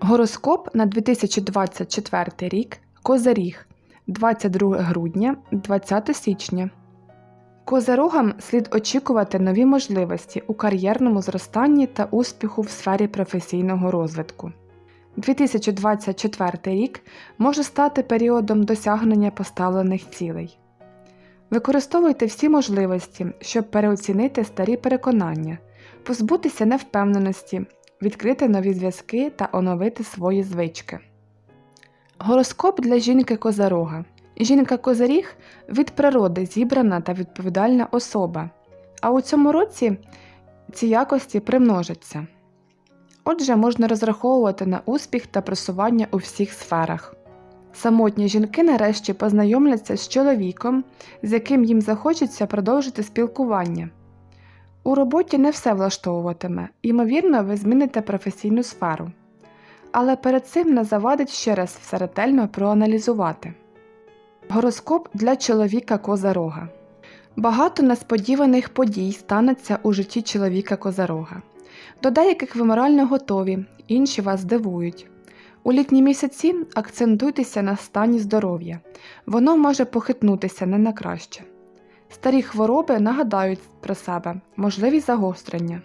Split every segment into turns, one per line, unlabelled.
Гороскоп на 2024 рік Козаріг 22 грудня 20 січня. Козарогам слід очікувати нові можливості у кар'єрному зростанні та успіху в сфері професійного розвитку. 2024 рік може стати періодом досягнення поставлених цілей. Використовуйте всі можливості, щоб переоцінити старі переконання, позбутися невпевненості, відкрити нові зв'язки та оновити свої звички. Гороскоп для жінки Козарога. Жінка Козаріг від природи зібрана та відповідальна особа, а у цьому році ці якості примножаться. Отже, можна розраховувати на успіх та просування у всіх сферах. Самотні жінки нарешті познайомляться з чоловіком, з яким їм захочеться продовжити спілкування. У роботі не все влаштовуватиме, ймовірно, ви зміните професійну сферу. Але перед цим не завадить ще раз все ретельно проаналізувати. Гороскоп для чоловіка Козарога. Багато несподіваних подій станеться у житті чоловіка Козарога. До деяких ви морально готові, інші вас здивують. У літні місяці акцентуйтеся на стані здоров'я, воно може похитнутися не на краще. Старі хвороби нагадають про себе, можливі загострення.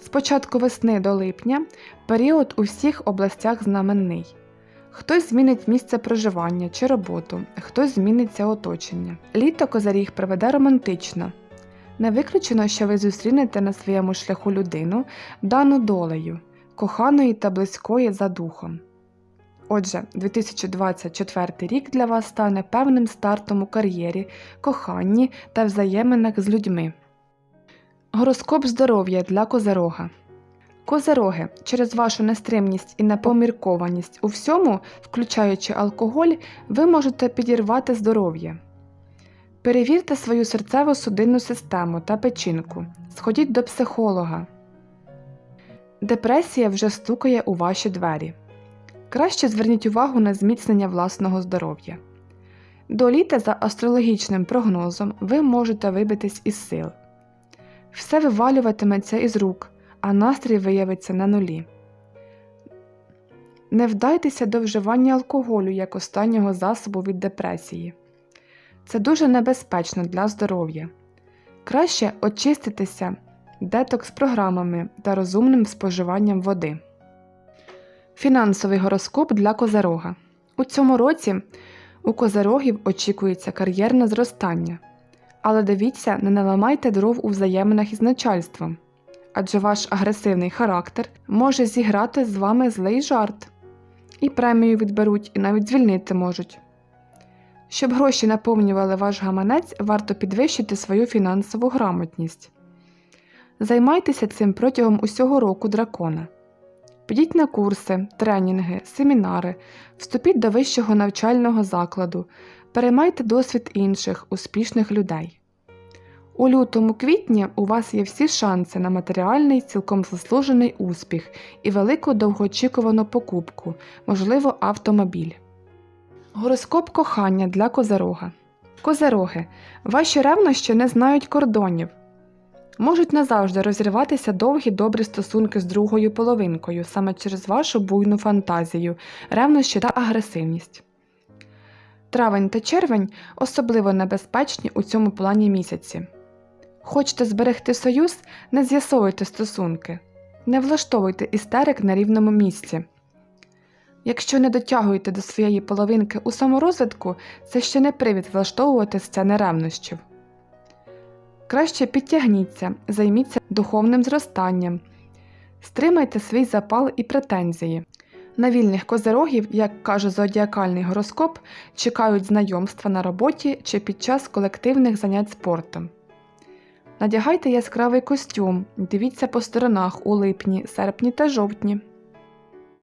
З початку весни до липня період у всіх областях знаменний. Хтось змінить місце проживання чи роботу, хтось зміниться оточення. Літо козаріг проведе романтично. Не виключено, що ви зустрінете на своєму шляху людину, дану долею, коханої та близької за духом. Отже, 2024 рік для вас стане певним стартом у кар'єрі, коханні та взаєминах з людьми. Гороскоп здоров'я для козерога. Козероги, через вашу нестримність і непоміркованість у всьому, включаючи алкоголь, ви можете підірвати здоров'я. Перевірте свою серцево судинну систему та печінку. Сходіть до психолога. Депресія вже стукає у ваші двері. Краще зверніть увагу на зміцнення власного здоров'я. До літа за астрологічним прогнозом ви можете вибитись із сил. Все вивалюватиметься із рук, а настрій виявиться на нулі. Не вдайтеся до вживання алкоголю як останнього засобу від депресії. Це дуже небезпечно для здоров'я. Краще очиститися детокс програмами та розумним споживанням води. Фінансовий гороскоп для козарога. У цьому році у козарогів очікується кар'єрне зростання. Але дивіться, не наламайте дров у взаєминах із начальством, адже ваш агресивний характер може зіграти з вами злий жарт. І премію відберуть, і навіть звільнити можуть. Щоб гроші наповнювали ваш гаманець, варто підвищити свою фінансову грамотність. Займайтеся цим протягом усього року дракона. Підіть на курси, тренінги, семінари, вступіть до вищого навчального закладу, переймайте досвід інших успішних людей. У лютому квітні у вас є всі шанси на матеріальний, цілком заслужений успіх і велику довгоочікувану покупку, можливо, автомобіль. Гороскоп кохання для козерога. Козероги. Ваші ревнощі не знають кордонів. Можуть назавжди розірватися довгі добрі стосунки з другою половинкою саме через вашу буйну фантазію, ревнощі та агресивність. Травень та червень особливо небезпечні у цьому плані місяці. Хочете зберегти союз, не з'ясовуйте стосунки, не влаштовуйте істерик на рівному місці. Якщо не дотягуєте до своєї половинки у саморозвитку, це ще не привід влаштовувати сцени ревнощів. Краще підтягніться, займіться духовним зростанням, стримайте свій запал і претензії. На вільних козерогів, як каже зодіакальний гороскоп, чекають знайомства на роботі чи під час колективних занять спортом. Надягайте яскравий костюм, дивіться по сторонах у липні, серпні та жовтні.